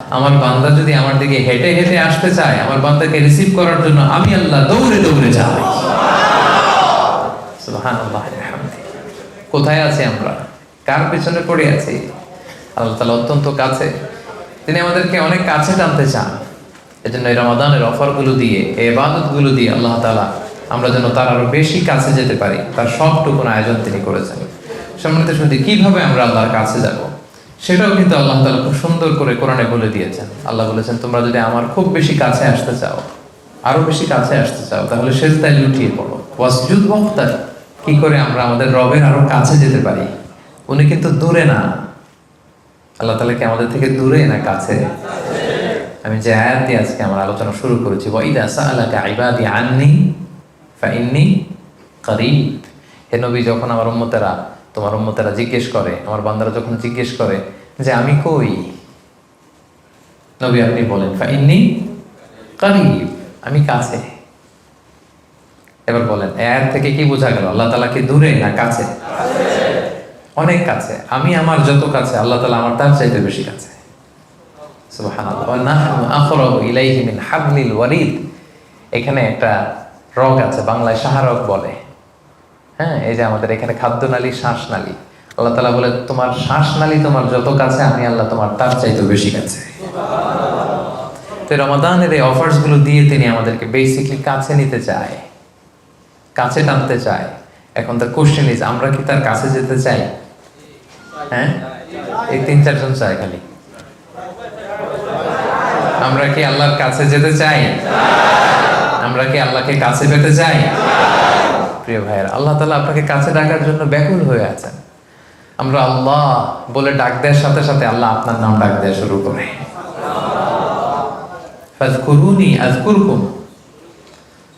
আমার বান্দা যদি আমার দিকে হেঁটে হেঁটে আসতে চায়, আমার বান্দাকে রিসিভ করার জন্য আমি আল্লাহ দৌড়ে দৌড়ে যাই। কোথায় আছি আমরা? কার পেছনে পড়ে আছি? আল্লাহ তালা অত্যন্ত কাছে। তিনি আমাদেরকে অনেক কাছে টানতে চান। এজন্য এই রমাদানের অফারগুলো দিয়ে, এই ইবাদতগুলো দিয়ে আল্লাহ তালা আমরা যেন তার আরও বেশি কাছে যেতে পারি। তার সবটুকুন আয়োজন তিনি করেছেন। সম্মানিত শুনতে কীভাবে আমরা আল্লাহর কাছে যাব? সেটাও কিন্তু আল্লাহ তালা খুব সুন্দর করে কোরআনে বলে দিয়েছেন। আল্লাহ বলেছেন, তোমরা যদি আমার খুব বেশি কাছে আসতে চাও, আরও বেশি কাছে আসতে চাও, তাহলে সেজদায় লুটিয়ে পড়ো। ওয়াক্তার, কি করে আমরা আমাদের রবের আরও কাছে যেতে পারি? উনি কিন্তু দূরে না। আল্লাহ তালা কি আমাদের থেকে দূরে না কাছে? আমি যে আয়াত দিয়ে আজকে আমার আলোচনা শুরু করেছি ওয়াইদা সাআলাকা ইবাদি আন্নি ফাইন্নি করিব। হে নবী, যখন আমার উম্মতেরা তোমার উম্মতেরা জিজ্ঞেস করে, আমার বান্দারা যখন জিজ্ঞেস করে যে আমি কই? নবী আপনি বলেন, ফাইন্নি করিব, আমি কাছে। এবার বলেন এর থেকে কি বোঝা গেল? আল্লাহ তালা কি দূরে না কাছে? অনেক কাছে। আমি আমার যত কাছে, আল্লাহ তালা আমার তার চাইতে বেশি কাছে। এখানে একটা রগ আছে, বাংলায় সাহারক বলে। হ্যাঁ এই যে আমাদের এখানে খাদ্যনালী, শ্বাসনালী। আল্লাহ তালা বলে, তোমার শ্বাসনালী তোমার যত কাছে, আমি আল্লাহ তোমার তার চাইতে বেশি কাছে। তো রমাদানের এই অফার্সগুলো দিয়ে তিনি আমাদেরকে বেসিকলি কাছে নিতে চায়। কাছে টানতে চায়। এখন তার কোশ্চেন ইজ আমরা কি তার কাছে যেতে চাই? হ্যাঁ? এই তিন, চারজন চায় খালি। আমরা কি আল্লাহর কাছে যেতে চাই? আমরা কি আল্লাহকে কাছে পেতে চাই? প্রিয় ভাইয়ের, আল্লাহ তালা আপনাকে কাছে ডাকার জন্য ব্যাকুল হয়ে আছেন। আমরা আল্লাহ বলে ডাক দেওয়ার সাথে সাথে আল্লাহ আপনার নাম ডাক দেওয়া শুরু করে।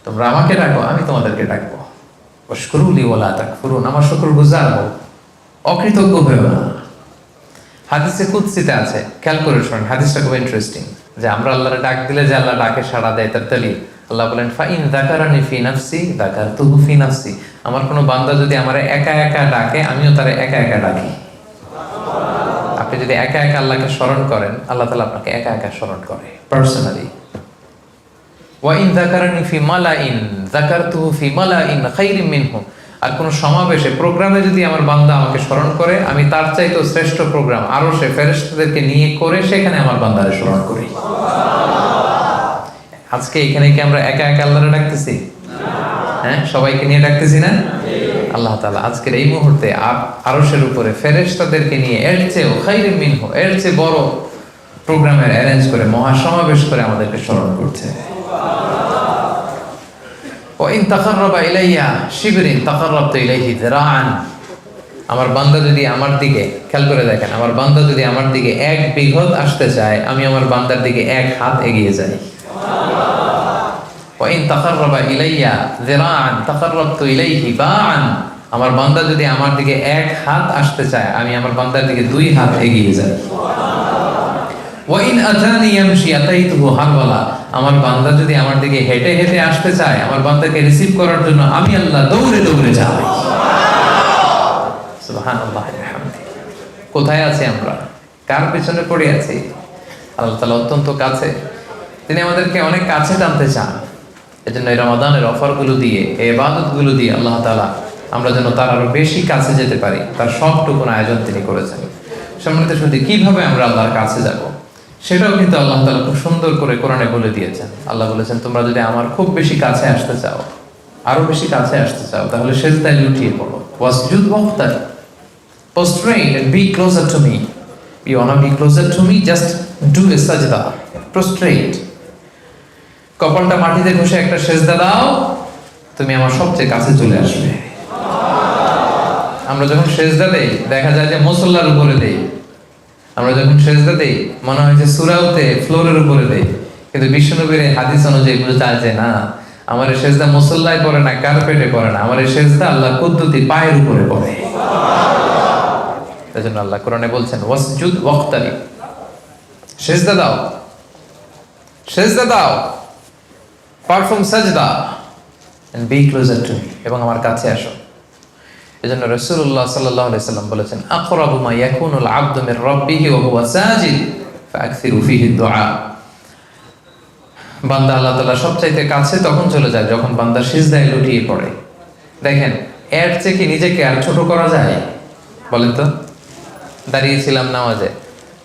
তোমরা আমাকে ডাকো, আমি তোমাদেরকে ডাকবো। অস্করুলি ওলা তাকফুরুন, আমার শুকর গুজার অকৃতজ্ঞ হয়েও না। হাদিসে কুৎসিতে আছে, খেয়াল করে শোনেন হাদিসটা খুব ইন্টারেস্টিং যে আমরা আল্লাহরে ডাক দিলে যে আল্লাহ ডাকে সাড়া দেয়, তার তালি আল্লাহ বলেন, ফাইন দাকারানি ফি নাফসি দাকার তুহু ফি নাফসি। আমার কোনো বান্দা যদি আমার একা একা ডাকে, আমিও তারে একা একা ডাকি। আপনি যদি একা একা আল্লাহকে স্মরণ করেন, আল্লাহ তালা আপনাকে একা একা স্মরণ করে পার্সোনালি ওয়াইন যাকারানি ফি মালাইন, যাকারতুহু ফি মালাইন খাইরিম মিনহু। আর কোনো সমাবেশে প্রোগ্রামে যদি আমার বান্দা আমাকে স্মরণ করে, আমি তার চাইতেও শ্রেষ্ঠ প্রোগ্রাম আরও সে ফেরেশতাদেরকে নিয়ে করে, সেখানে আমার বান্দারে স্মরণ করি। আজকে এখানে কি আমরা একা একা আল্লাহরে ডাকতেছি? হ্যাঁ সবাইকে নিয়ে ডাকতেছি না? আল্লাহ তাআলা, আজকের এই মুহূর্তে আরশের উপরে ফেরেশতাদেরকে নিয়ে এর চেয়েও খাইরিম মিনহু, এর চেয়ে বড় প্রোগ্রামের অ্যারেঞ্জ করে, মহাসমাবেশ করে আমাদেরকে স্মরণ করছে। ওয়াইন তাকাররাবা ইলাইয়া শিবরিন তাকাররাবতু ইলাইহি যিরাআন আমার বান্দা যদি আমার দিকে, খেয়াল করে দেখেন, আমার বান্দা যদি আমার দিকে এক বিঘত আসতে চায়, আমি আমার বান্দার দিকে এক হাত এগিয়ে যাই। ওয়াইন তাকাররাবা ইলাইয়া যিরাআন তাকাররাবতু ইলাইহি বাআন আমার বান্দা যদি আমার দিকে এক হাত আসতে চায়, আমি আমার বান্দার দিকে দুই হাত এগিয়ে যাই। ওয়াইন আতানি ইয়ামশি আতাইতুহু হারওয়ালা আমার বান্দা যদি আমার দিকে হেঁটে হেঁটে আসতে চায়, আমার বান্দাকে রিসিভ করার জন্য আমি আল্লাহ দৌড়ে দৌড়ে বিহামদি কোথায় আছি আমরা? কার পেছনে পড়ে আছি? আল্লাহ তালা অত্যন্ত কাছে। তিনি আমাদেরকে অনেক কাছে টানতে চান। এজন্য এই রমাদানের অফারগুলো দিয়ে, এই ইবাদতগুলো দিয়ে আল্লাহ তাআলা আমরা যেন তার আরও বেশি কাছে যেতে পারি। তার সবটুকুন আয়োজন তিনি করেছেন। সম্মানিত শুনতে কীভাবে আমরা আল্লাহর কাছে যাব? সেটাও কিন্তু আল্লাহ তালা খুব সুন্দর করে কোরআনে বলে দিয়েছেন। আল্লাহ বলেছেন, তোমরা যদি আমার খুব বেশি কাছে আসতে চাও, আরও বেশি কাছে আসতে চাও, তাহলে সেজদায় লুটিয়ে পড়ো। ওয়াসজুদ ওয়াক্তার prostrate and be closer to me you wanna be closer to me, just do a prostrate কপালটা মাটিতে ঘষে একটা সেজদা দাও, তুমি আমার সবচেয়ে কাছে চলে আসবে। আমরা যখন সেজদা দেই, দেখা যায় যে মুসল্লার উপরে দেই। আমরা যখন সেজদা দেই, মনে হয় যে সুরাউতে ফ্লোরের উপরে দেই। কিন্তু বিষ্ণুনবীর এই হাদিস অনুযায়ী বোঝা যায় না, আমার সেজদা মুসল্লায় পড়ে না, কার্পেটে পড়ে না। আমার সেজদা আল্লাহ কুদ্দুতি পায়ের উপরে পড়ে। এজন্য আল্লাহ কোরআনে বলছেন, ওয়াসজুদ ওয়াক্তারি সেজদা দাও। সেজদা দাও। পারফর্ম সাজদা। এন্ড বি ক্লোজার টু এবং আমার কাছে আসো। এজন্য রাসূলুল্লাহ সাল্লাল্লাহু আলাইহি সাল্লাম বলেছেন, আকরাবু মা ইয়াকুনুল আবদু মির রাব্বিহি ওয়া হুয়া সাজিদ, ফাকসিরু ফিহি দুআ। বান্দা আল্লাহ তাআলা সবচাইতে কাছে তখন চলে যায় যখন বান্দা সিজদায় লুটিয়ে পড়ে। দেখেন, এর চেয়ে কি নিজেকে আর ছোট করা যায়? বলেন তো। দাঁড়িয়েছিলাম নামাজে,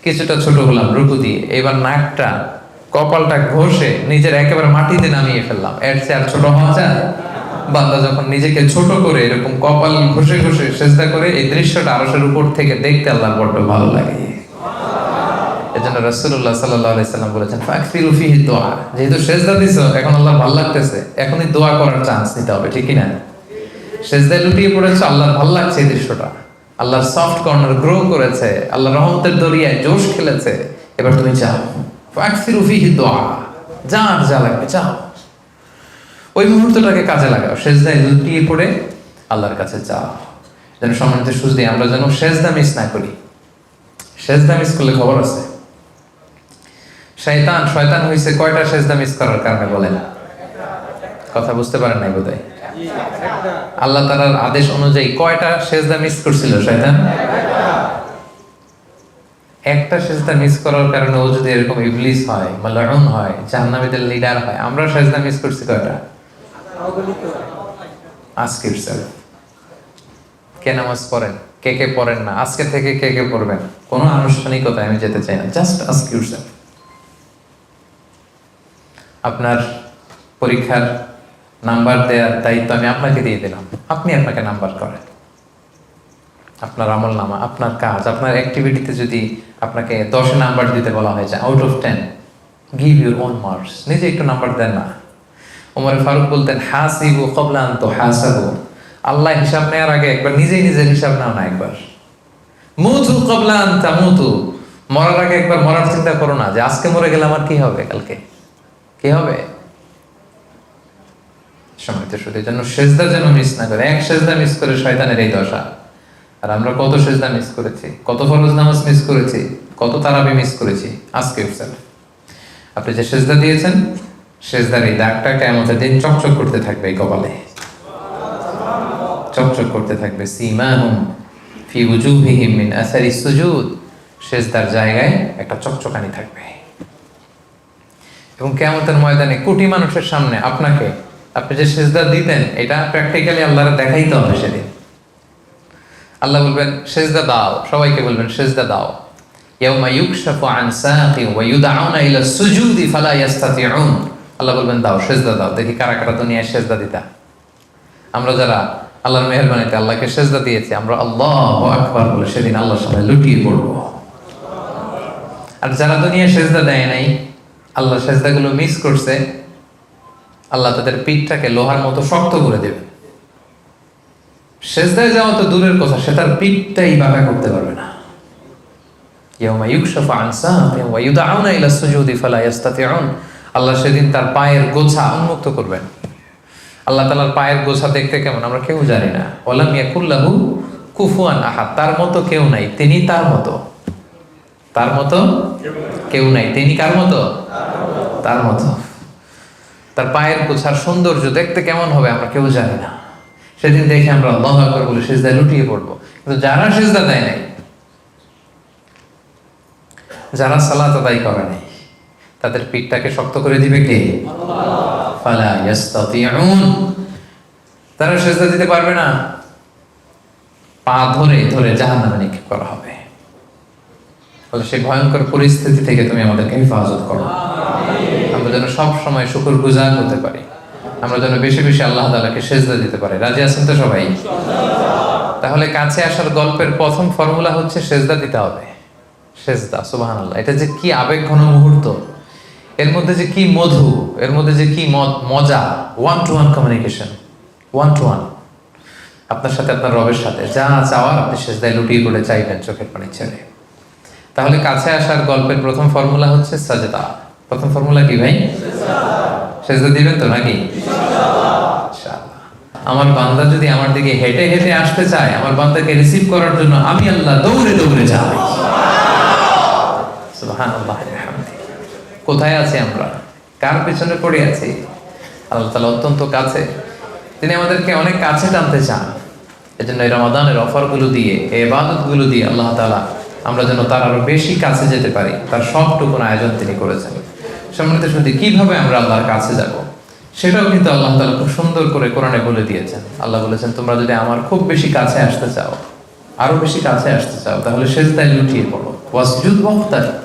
কিছুটা ছোট হলাম রুকু দিয়ে, এবার নাকটা, কপালটা ঘষে নিজের একেবারে মাটিতে নামিয়ে ফেললাম। এর চেয়ে আর ছোট হওয়া যায়? বান্দা যখন নিজেকে ছোট করে এরকম কপাল ঘষে ঘষে চেষ্টা করে, এই দৃশ্যটা আরসের উপর থেকে দেখতে আল্লাহ বড্ড ভালো লাগে। এজন্য রাসূলুল্লাহ সাল্লাল্লাহু আলাইহি সাল্লাম বলেছেন ফাকফিরু ফিহি দোয়া। যেহেতু সেজদা দিছো, এখন আল্লাহ ভালো লাগতেছে। এখনই দোয়া করার চান্স নিতে হবে, ঠিক না সেজদায় লুটিয়ে পড়েছে, আল্লাহর ভালো লাগছে এই দৃশ্যটা। আল্লাহর সফট কর্নার গ্রো করেছে আল্লাহ রহমতের দরিয়ায় জোশ খেলেছে। এবার তুমি যাও। ফাকফিরু ফিহি দোয়া। যা যা লাগবে, যাও। ওই মুহূর্তটাকে কাজে লাগাও। সেজদায় লুটিয়ে পড়ে আল্লাহর কাছে যাও। যেন সম্মানিত সুযোগ আমরা যেন সেজদা মিস না করি। সেজদা মিস করলে খবর আছে? শয়তান শয়তান হয়েছে কয়টা সেজদা মিস করার কারণে বলেন কথা বুঝতে পারেন নাই বোধহয়? আল্লাহ তাআলার আদেশ অনুযায়ী কয়টা সেজদা মিস করছিল শয়তান? একটা সেজদা মিস করার কারণে ও যদি এরকম ইবলিস হয়, মালাউন হয়, জাহান্নামীদের লিডার হয়, আমরা সেজদা মিস করছি কয়টা? আজকে কে নামাজ পড়েন, কে কে পড়েন না, আজকে থেকে কে কে পড়বেন? কোনো আনুষ্ঠানিকতায় আমি যেতে চাই না জাস্ট আস্ক ইউরসেলফ আপনার পরীক্ষার নাম্বার দেওয়ার দায়িত্ব আমি আপনাকে দিয়ে দিলাম, আপনি আপনাকে নাম্বার করেন। আপনার আমল নামা, আপনার কাজ, আপনার অ্যাক্টিভিটিতে যদি আপনাকে দশে নাম্বার দিতে বলা হয়েছে out of ten give your own marks নিজে একটু নাম্বার দেন না। ওমর ফারুক বলতেন, হাসিবু কবলান তো হাসাবু আল্লাহ হিসাব নেওয়ার আগে একবার নিজেই নিজের হিসাব নাও না একবার। মুতু কবলান তামুতু। মরার আগে একবার মরার চিন্তা করো না যে, আজকে মরে গেলে আমার কি হবে কালকে? কি হবে? সময় তো শুধু জন্য সেজদা যেন মিস না করে। এক সেজদা মিস করে শয়তানের এই দশা। আর আমরা কত সেজদা মিস করেছি, কত ফরজ নামাজ মিস করেছি, কত তারাবি মিস করেছি। আজকে আপনি যে সেজদা দিয়েছেন এই দাগটা কেমতের দিন চকচক করতে থাকবে এই কপালে। চকচক করতে থাকবে। সীমাহুম ফি উজুহিহিম মিন আসারি সুজুদ। সেজদার জায়গায় একটা চকচকানি থাকবে। এবং কেমতের ময়দানে কোটি মানুষের সামনে আপনাকে, আপনি যে সেজদা দিতেন, এটা প্র্যাকটিক্যালি আল্লাহর দেখাইতে হবে সেদিন। আল্লাহ বলবেন, সেজদা দাও। সবাইকে বলবেন, সেজদা দাও। ইয়াউমা ইউকশাফু আন ওয়া ইউদআউনা ইলা সুজুদি ফালা ইয়াস্তাতিউন। আল্লাহ বলবেন, দাও, সেজদা দাও। দেখি কারা কারা দুনিয়ায় সেজদা দিতা। আমরা যারা আল্লাহর মেহরবানিতে আল্লাহকে সেজদা দিয়েছি, আমরা আল্লাহু আকবার বলে সেদিন আল্লাহর সামনে লুটিয়ে পড়ব। আর যারা দুনিয়া সেজদা দেয় নাই, আল্লাহ সেজদাগুলো মিস করছে, আল্লাহ তাদের পিঠটাকে লোহার মতো শক্ত করে দেবে। সেজদায় যাওয়া তো দূরের কথা, সে তার পিঠটাই বাঁকা করতে পারবে না। ইয়াউমা ইউকশাফু আন সাকিন ওয়া ইউদআউনা ইলা সুজুদি ফালা ইয়াস্তাতিউন। আল্লাহ সেদিন তার পায়ের গোছা উন্মুক্ত করবেন। আল্লাহ তালার পায়ের গোছা দেখতে কেমন? আমরা কেউ জানি না। ওয়ালাম ইয়াকুল্লাহু কুফুয়ান আহাদ। তার মতো কেউ নাই। তিনি তার মতো। তার মতো কেউ নাই। তিনি কার মতো? তার মতো। তার পায়ের গোছার সৌন্দর্য দেখতে কেমন হবে আমরা কেউ জানি না। সেদিন দেখে আমরা আল্লাহ আকবর বলে সেজদায় লুটিয়ে পড়ব। কিন্তু যারা সেজদা দেয় নাই, যারা সালাত আদায় করে নাই তাদের পিঠটাকে শক্ত করে দিবে কে? তারা সেজদা দিতে পারবে না। পা ধরে ধরে জাহান্নামে নিক্ষেপ করা হবে। সেই ভয়ঙ্কর পরিস্থিতি থেকে তুমি আমাদেরকে হেফাজত করো। আমরা যেন সব সময় শুকুর গুজার হতে পারি। আমরা যেন বেশি বেশি আল্লাহ তালাকে সেজদা দিতে পারি। রাজি আছেন তো সবাই? তাহলে কাছে আসার গল্পের প্রথম ফর্মুলা হচ্ছে সেজদা দিতে হবে। সেজদা সুবাহান আল্লাহ এটা যে কি আবেগ ঘন মুহূর্ত। এর মধ্যে যে কি মধু, এর মধ্যে যে কি মজা one to one communication one to one আপনার সাথে আপনার রবের সাথে, যা চাওয়ার আপনি সেজদায় লুটিয়ে করে চাইবেন চোখের পানি ছেড়ে। তাহলে কাছে আসার গল্পের প্রথম ফর্মুলা হচ্ছে সাজেদা। প্রথম ফর্মুলা কি ভাই? সেজদা দিবেন তো নাকি? আমার বান্দা যদি আমার দিকে হেঁটে হেঁটে আসতে চায়, আমার বান্দাকে রিসিভ করার জন্য আমি আল্লাহ দৌড়ে দৌড়ে যাই। সুবহানাল্লাহ। কোথায় আছি আমরা? কার পেছনে পড়ে আছি? আল্লাহ তাআলা অত্যন্ত কাছে। তিনি আমাদেরকে অনেক কাছে টানতে চান। এজন্য এই রমাদানের অফারগুলো দিয়ে, এই ইবাদতগুলো দিয়ে আল্লাহ তাআলা আমরা যেন তার আরও বেশি কাছে যেতে পারি, তার সবটুকুন আয়োজন তিনি করেছেন। সম্মানিত শুনতে কীভাবে আমরা আল্লাহর কাছে যাব? সেটাও কিন্তু আল্লাহ তালা খুব সুন্দর করে কোরআনে বলে দিয়েছেন। আল্লাহ বলেছেন, তোমরা যদি আমার খুব বেশি কাছে আসতে চাও, আরও বেশি কাছে আসতে চাও, তাহলে সেজদায় লুটিয়ে পড়ো। ওয়াসজুদ ওয়াক্তার।